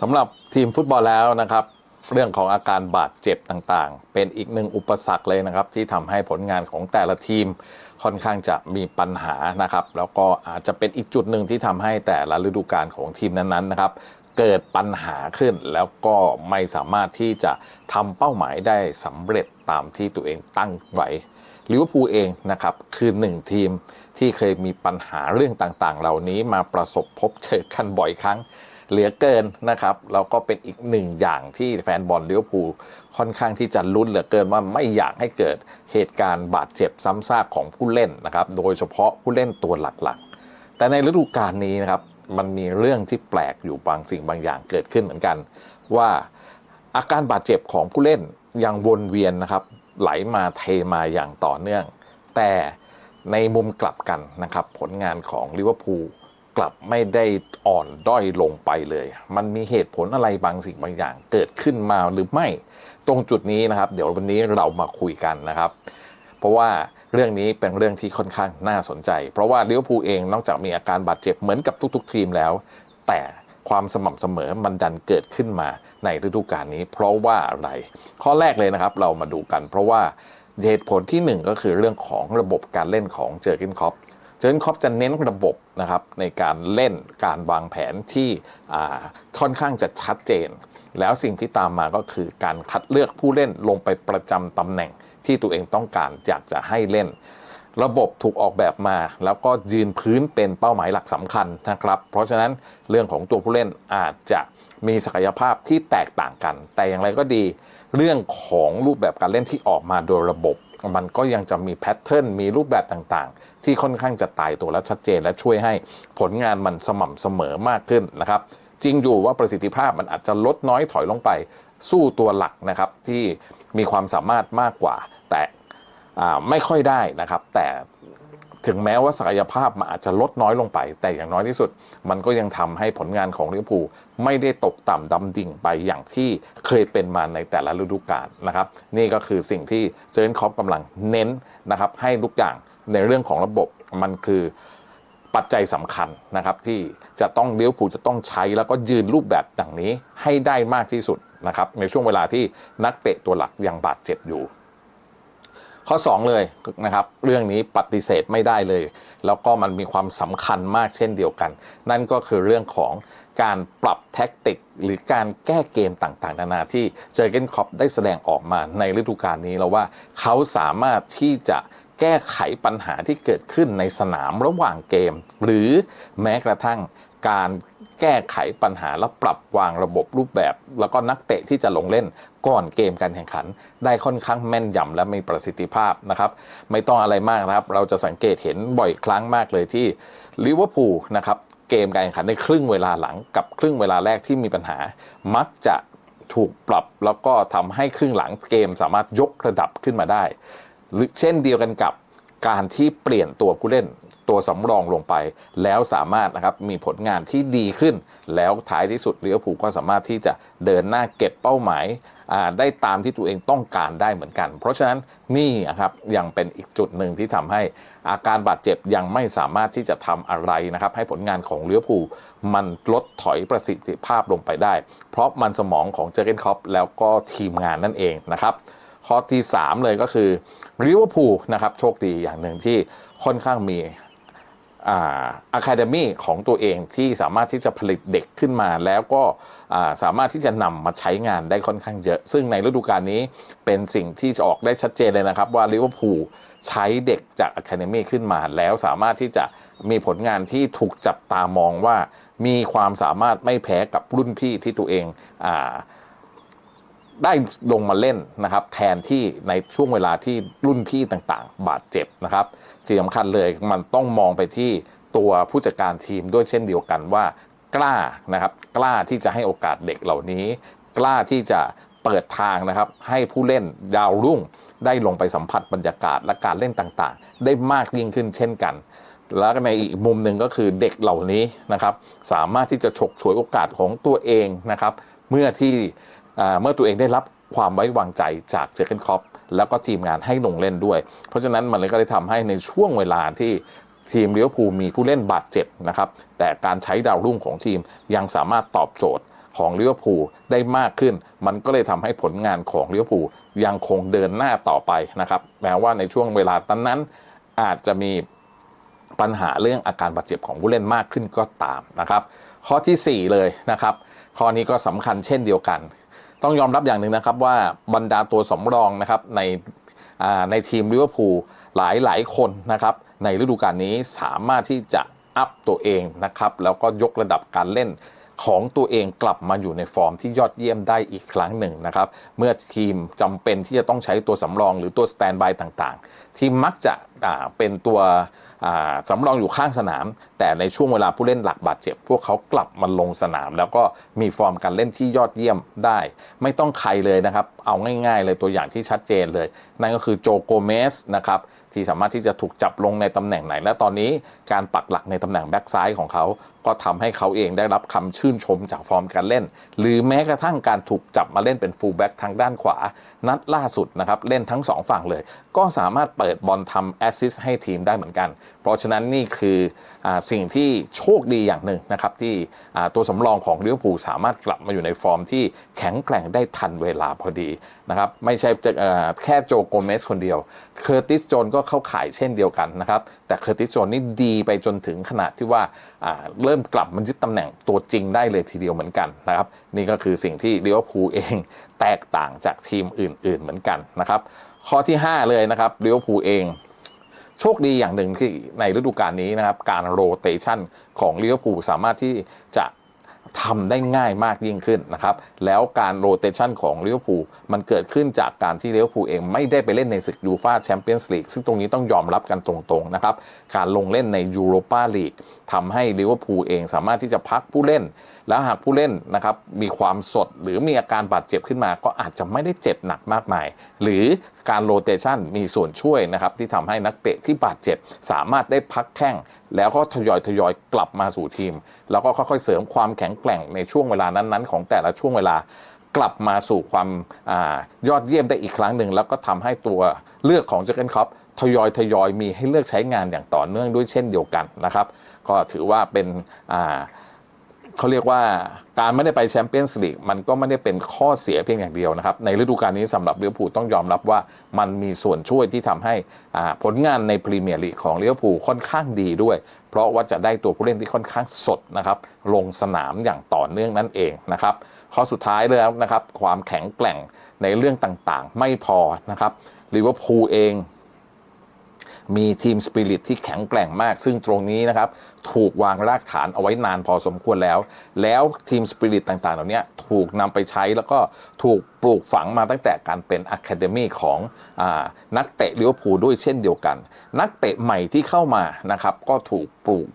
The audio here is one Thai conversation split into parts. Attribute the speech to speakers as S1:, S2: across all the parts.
S1: สำหรับทีมฟุตบอลแล้วนะครับ เรื่องของอาการบาดเจ็บต่างๆ เป็นอีกหนึ่งอุปสรรคเลยนะครับ ที่ทำให้ผลงานของแต่ละทีมค่อนข้างจะมีปัญหานะครับ แล้วก็อาจจะเป็นอีกจุดหนึ่งที่ทำให้แต่ละฤดูกาลของทีมนั้นๆนะครับเกิดปัญหาขึ้นแล้วก็ไม่สามารถที่จะทำเป้าหมายได้สำเร็จตามที่ตัวเองตั้งไว้ลิเวอร์พูลเองนะครับคือหนึ่งทีมที่เคยมีปัญหาเรื่องต่างๆ เหล่านี้มาประสบพบเจอกันบ่อยครั้ง เหลือเกินนะครับแล้วก็เป็นอีกหนึ่งอย่างที่แฟนบอลลิเวอร์พูลค่อนข้างที่จะลุ้นเหลือเกินว่าไม่อยากให้เกิดเหตุการณ์บาดเจ็บซ้ำซากของผู้เล่นนะครับโดยเฉพาะผู้เล่นตัวหลักๆ แต่ในฤดูกาลนี้นะครับมันมีเรื่องที่แปลกอยู่บางสิ่งบางอย่างเกิดขึ้นเหมือนกัน ว่าอาการบาดเจ็บของผู้เล่นยังวนเวียนนะครับไหลมาเทมาอย่างต่อเนื่อง แต่ในมุมกลับกันนะครับผลงานของลิเวอร์พูล กลับไม่ได้อ่อนด้อยลงไปเลย มันมีเหตุผลอะไรบางสิ่งบางอย่างเกิดขึ้นมาหรือไม่ ตรงจุดนี้นะครับ เดี๋ยววันนี้เรามาคุยกันนะครับ เพราะว่าเรื่องนี้เป็นเรื่องที่ค่อนข้างน่าสนใจ เพราะว่าลิเวอร์พูลเองนอกจากมีอาการบาดเจ็บเหมือนกับทุก ๆ ทีมแล้ว แต่ความสม่ำเสมอมันดันเกิดขึ้นมาในฤดูกาลนี้ เพราะว่าอะไร ข้อแรกเลยนะครับเรามาดูกัน เพราะว่าเหตุผลที่หนึ่งก็คือเรื่องของระบบการเล่นของเจอร์กินคอป เจอร์กินคอปจะเน้นระบบนะครับในการเล่นการวางแผนที่ค่อนข้างจะชัดเจน แล้วสิ่งที่ตามมาก็คือการคัดเลือกผู้เล่นลงไปประจำตำแหน่งที่ตัวเองต้องการอยากจะให้เล่น ระบบถูกออกแบบมา แล้วก็ยืนพื้นเป็นเป้าหมายหลักสำคัญนะครับ เพราะฉะนั้นเรื่องของตัวผู้เล่นอาจจะมีศักยภาพที่แตกต่างกัน แต่อย่างไรก็ดี เรื่องของรูปแบบการเล่นที่ออกมาโดยระบบ มันก็ยังจะมีแพทเทิร์นมีรูปแบบต่างๆ ที่ค่อนข้างจะตายตัวและชัดเจน และช่วยให้ผลงานมันสม่ำเสมอมากขึ้นนะครับ จริงอยู่ว่าประสิทธิภาพมันอาจจะลดน้อยถอยลงไป สู้ตัวหลักนะครับที่มีความสามารถมากกว่า แต่ไม่ค่อยได้นะครับ แต่ถึงแม้ว่าศักยภาพมันอาจจะลดน้อยลงไป แต่อย่างน้อยที่สุด มันก็ยังทำให้ผลงานของลิเวอร์พูลไม่ได้ตกต่ำดำดิ่งไปอย่างที่เคยเป็นมาในแต่ละฤดูกาลนะครับ นี่ก็คือสิ่งที่เจอร์นคอปกำลังเน้นนะครับ ให้ทุกอย่าง ในเรื่องของระบบมันคือปัจจัยสำคัญนะครับที่จะต้องเลี้ยวผูจะต้องใช้แล้วก็ยืนรูปแบบอย่างนี้ให้ได้มากที่สุดนะครับในช่วงเวลาที่นักเตะตัวหลักยังบาดเจ็บอยู่ ข้อ 2 เลยนะครับเรื่องนี้ปฏิเสธไม่ได้เลย แล้วก็มันมีความสำคัญมากเช่นเดียวกัน นั่นก็คือเรื่องของการปรับแท็กติก หรือการแก้เกมต่างๆ นานาที่เจอเกนคอปได้แสดงออกมาในฤดูกาลนี้แล้วว่าเขาสามารถที่จะ แก้ไขปัญหาที่เกิดขึ้นในสนามระหว่างเกม หรือแม้กระทั่งการแก้ไขปัญหาและปรับวางระบบรูปแบบ แล้วก็นักเตะที่จะลงเล่นก่อนเกมการแข่งขัน ได้ค่อนข้างแม่นยำและมีประสิทธิภาพนะครับ ไม่ต้องอะไรมากนะครับ เราจะสังเกตเห็นบ่อยครั้งมากเลยที่ลิเวอร์พูลนะครับเกมการแข่งขันในครึ่งเวลาหลังกับครึ่งเวลาแรกที่มีปัญหา มักจะถูกปรับแล้วก็ทำให้ครึ่งหลังเกมสามารถยกระดับขึ้นมาได้ เช่นเดียวกันกับการที่เปลี่ยนตัวผู้เล่นตัวสำรองลงไป แล้วสามารถนะครับมีผลงานที่ดีขึ้น แล้วท้ายที่สุดลิเวอร์พูก็สามารถที่จะเดินหน้าเก็บเป้าหมายได้ตามที่ตัวเองต้องการได้เหมือนกัน เพราะฉะนั้นนี่นะครับยังเป็นอีกจุดหนึ่งที่ทำให้อาการบาดเจ็บยังไม่สามารถที่จะทำอะไรนะครับ ให้ผลงานของเลิเวอร์พูมันลดถอยประสิทธิภาพลงไปได้ เพราะมันสมองของเจอร์เกนคอปแล้วก็ทีมงานนั่นเองนะครับ ข้อที่ 3 เลยก็คือลิเวอร์พูลนะครับโชคดีอย่างหนึ่งที่ค่อนข้างมีอะคาเดมี่ของตัวเองที่สามารถที่จะผลิตเด็กขึ้นมาแล้วก็สามารถที่จะนำมาใช้งานได้ค่อนข้างเยอะ ซึ่งในฤดูกาลนี้เป็นสิ่งที่จะออกได้ชัดเจนเลยนะครับ ว่าลิเวอร์พูลใช้เด็กจากอะคาเดมี่ขึ้นมา แล้วสามารถที่จะมีผลงานที่ถูกจับตามองว่า มีความสามารถไม่แพ้กับรุ่นพี่ที่ตัวเองอ่า ได้ลงมาเล่นนะครับ แทนที่ในช่วงเวลาที่รุ่นพี่ต่างๆ บาดเจ็บนะครับที่งสำคัญเลยมันต้องมองไปที่ตัวผู้จัดการทีมด้วยเช่นเดียวกันว่า กล้านะครับ กล้าที่จะให้โอกาสเด็กเหล่านี้ กล้าที่จะเปิดทางนะครับ ให้ผู้เล่นดาวรุ่ง ได้ลงไปสัมผัสบรรยากาศและการเล่นต่างๆ ได้มากยิ่งขึ้นเช่นกัน แล้วในอีกมุมหนึ่งก็คือเด็กเหล่านี้นะครับ สามารถที่จะฉกฉวยโอกาสของตัวเองนะครับ เมื่อที่ เมื่อตัวเองได้รับความไว้วางใจจากเจอร์เกนคอปแล้วก็ทีมงานให้ลงเล่นด้วย เพราะฉะนั้นมันเลยก็ได้ทำให้ในช่วงเวลาที่ทีมเลี้ยวภูมีผู้เล่นบาดเจ็บนะครับ แต่การใช้ดาวรุ่งของทีมยังสามารถตอบโจทย์ของเลิเวอร์พูได้มากขึ้น มันก็เลยทำให้ผลงานของเลิเวอร์พูยังคงเดินหน้าต่อไปนะครับ แม้ว่าในช่วงเวลานั้นนั้นอาจจะมีปัญหาเรื่องอาการบาดเจ็บของผู้เล่นมากขึ้นก็ตามนะครับ ข้อทีสี่4 เลยนะครับ ข้อนี้ก็สำคัญเช่นเดียวกัน ต้องยอมรับอย่างหนึ่งนะครับว่าบรรดาตัวสำรองนะครับในในทีมลิเวอร์พูลหลายหลายคนนะครับในฤดูกาลนี้สามารถที่จะอัพตัวเองนะครับแล้วก็ยกระดับการเล่น ของตัวเองกลับมาอยู่ในฟอร์มที่ยอดเยี่ยมได้อีกครั้งหนึ่งนะครับ เมื่อทีมจำเป็นที่จะต้องใช้ตัวสำรองหรือตัวสแตนบายต่างๆ ที่มักจะเป็นตัวสำรองอยู่ข้างสนาม แต่ในช่วงเวลาผู้เล่นหลักบาดเจ็บ พวกเขากลับมาลงสนาม แล้วก็มีฟอร์มการเล่นที่ยอดเยี่ยมได้ ไม่ต้องใครเลยนะครับ เอาง่ายๆเลยตัวอย่างที่ชัดเจนเลย นั่นก็คือโจโกเมสนะครับที่สามารถที่จะถูกจับลงในตำแหน่งไหน และตอนนี้การปักหลักในตำแหน่งแบ็กซ้ายของเขา ก็ทำให้เขาเองได้รับคำชื่นชมจากฟอร์มการเล่น หรือแม้กระทั่งการถูกจับมาเล่นเป็นฟูลแบ็กทางด้านขวา นัดล่าสุดนะครับเล่นทั้งสองฝั่งเลย ก็สามารถเปิดบอลทำแอสซิสให้ทีมได้เหมือนกัน เพราะฉะนั้นนี่คืออสิ่งที่โชคดีอย่างหนึ่งนะครับที่ตัวสำรองของลิเวอร์พูลสามารถกลับมาอยู่ในฟอร์มที่แข็งแกร่งได้ทันเวลาพอดีนะครับไม่ใช่จะแค่โจโกเมสคนเดียวเคอร์ติสโจนก็เข้าข่ายเช่นเดียวกันนะครับแต่เคอร์ติสโจนนี่ดีไปจนถึงขนาดที่ว่าอ่าเริ่มกลับมายึดตำแหน่งตัวจริงได้เลยทีเดียวเหมือนกันนะครับ นี่ก็คือสิ่งที่ลิเวอร์พูลเองแตกต่างจากทีมอื่น ๆ เหมือนกันนะครับ ข้อที่ 5 เลยนะครับลิเวอร์พูลเองโชคดีอย่างหนึ่งที่ในฤดูกาลนี้นะครับ การโรเตชันของลิเวอร์พูลสามารถที่จะ ทำได้ง่ายมากยิ่งขึ้นนะครับแล้วการโรเตชันของลิเวอร์พูลมันเกิดขึ้นจากการที่ลิเวอร์พูลเองไม่ได้ไปเล่นในศึกยูฟาแชมเปี้ยนส์ลีกซึ่งตรงนี้ต้องยอมรับกันตรงๆนะครับการลงเล่นในยูโรปาลีกทำให้ลิเวอร์พูลเองสามารถที่จะพักผู้เล่นแล้วหากผู้เล่นนะครับมีความสดหรือมีอาการบาดเจ็บขึ้นมา ก็อาจจะไม่ได้เจ็บหนักมากมาย หรือการโรเตชันมีส่วนช่วยนะครับที่ทำให้นักเตะที่บาดเจ็บ สามารถได้พักแข้ง แล้วก็ทยอยทยอยกลับมาสู่ทีม แล้วก็ค่อยๆเสริมความแข็งแกร่งในช่วงเวลานั้นๆ ของแต่ละช่วงเวลากลับมาสู่ความอายอดเยี่ยมได้อีกครั้งหนึ่ง แล้วก็ทำให้ตัวเลือกของเจอร์เกนคอปทยอยทยอยมีให้เลือกใช้งานอย่างต่อเนื่องด้วยเช่นเดียวกันนะครับ ก็ถือว่าเป็นอ่า เขาเรียกว่าการไม่ได้ไปแชมเปี้ยนส์ลีกมันก็ไม่ได้เป็นข้อเสียเพียงอย่างเดียวนะครับ ในฤดูกาลนี้สำหรับลิเวอร์พูต้องยอมรับว่ามันมีส่วนช่วยที่ทำให้ผลงานในพรีเมียร์ลีกของลิเวอร์พูค่อนข้างดีด้วย เพราะว่าจะได้ตัวผู้เล่นที่ค่อนข้างสดนะครับลงสนามอย่างต่อเนื่องนั่นเองนะครับข้อสุดท้ายเลยนะครับความแข็งแกร่งในเรื่องต่างๆ ไม่พอนะครับลิเวอร์พูลเอง มีทีมสปิริตที่แข็งแกร่งมาก ซึ่งตรงนี้นะครับถูกวางรากฐานเอาไว้นานพอสมควรแล้ว แล้วทีมสปิริตต่างๆ เหล่านี้ถูกนำไปใช้แล้วก็ถูกปลูกฝังมาตั้งแต่การเป็นอะคาเดมีของอนักเตะลิเวอร์พูลด้วยเช่นเดียวกัน นักเตะใหม่ที่เข้ามานะครับก็ถูกปลูก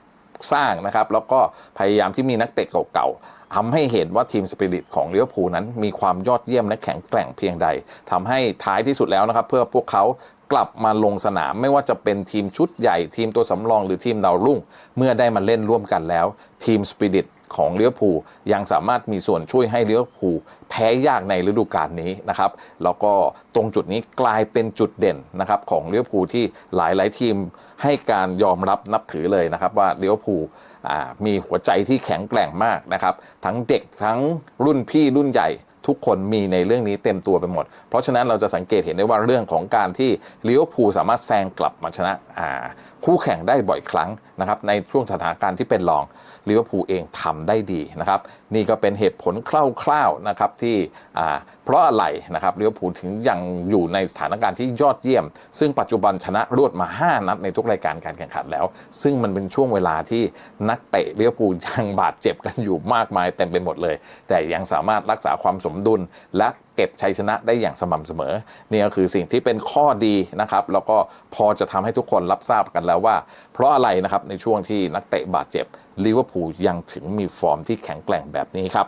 S1: สร้างนะครับ แล้วก็พยายามที่มีนักเตะเก่าๆทำให้เห็นว่าทีมสปิริตของเลี้ยวภูลนั้นมีความยอดเยี่ยมและแข็งแกร่งเพียงใดทำให้ท้ายที่สุดแล้วนะครับ เพื่อพวกเขา กลับมาลงสนาม ไม่ว่าจะเป็นทีมชุดใหญ่ ทีมตัวสำรองหรือทีมดาวรุ่ง เมื่อได้มาเล่นร่วมกันแล้ว ทีมสปิริตของเลี้ยวภูยังสามารถมีส่วนช่วยให้เลี้ยวภูแพ้ยากในฤดูกาลนี้นะครับแล้วก็ตรงจุดนี้กลายเป็นจุดเด่นนะครับของเลี้ยวภูที่หลายๆทีมให้การยอมรับนับถือเลยนะครับว่าเลี้ยวภูมีหัวใจที่แข็งแกร่งมากนะครับทั้งเด็กทั้งรุ่นพี่รุ่นใหญ่ ทุกคนมีในเรื่องนี้เต็มตัวไปหมด เพราะฉะนั้นเราจะสังเกตเห็นได้ว่าเรื่องของการที่ลิเวอร์พูลสามารถแซงกลับมาชนะอ่า คู่แข่งได้บ่อยครั้งนะครับในช่วงสถานการณ์ที่เป็นรองลิเวอร์พูลเองทำได้ดีนะครับนี่ก็เป็นเหตุผลคร่าวๆนะครับที่เพราะอะไรนะครับลิเวอร์พูลถึงยังอยู่ในสถานการณ์ที่ยอดเยี่ยม ซึ่งปัจจุบันชนะรวดมา 5 นัดในทุกรายการการแข่งขันแล้ว ซึ่งมันเป็นช่วงเวลาที่นักเตะลิเวอร์พูลยังบาดเจ็บกันอยู่มากมายเต็มไปหมดเลย แต่ยังสามารถรักษาความสมดุลและ เก็บชัยชนะได้อย่างสม่ำเสมอนี่ก็คือสิ่งที่เป็นข้อดีนะครับ แล้วก็พอจะทำให้ทุกคนรับทราบกันแล้วว่า เพราะอะไรนะครับในช่วงที่นักเตะบาดเจ็บลิเวอร์พูลยังถึงมีฟอร์มที่แข็งแกร่งแบบนี้ครับ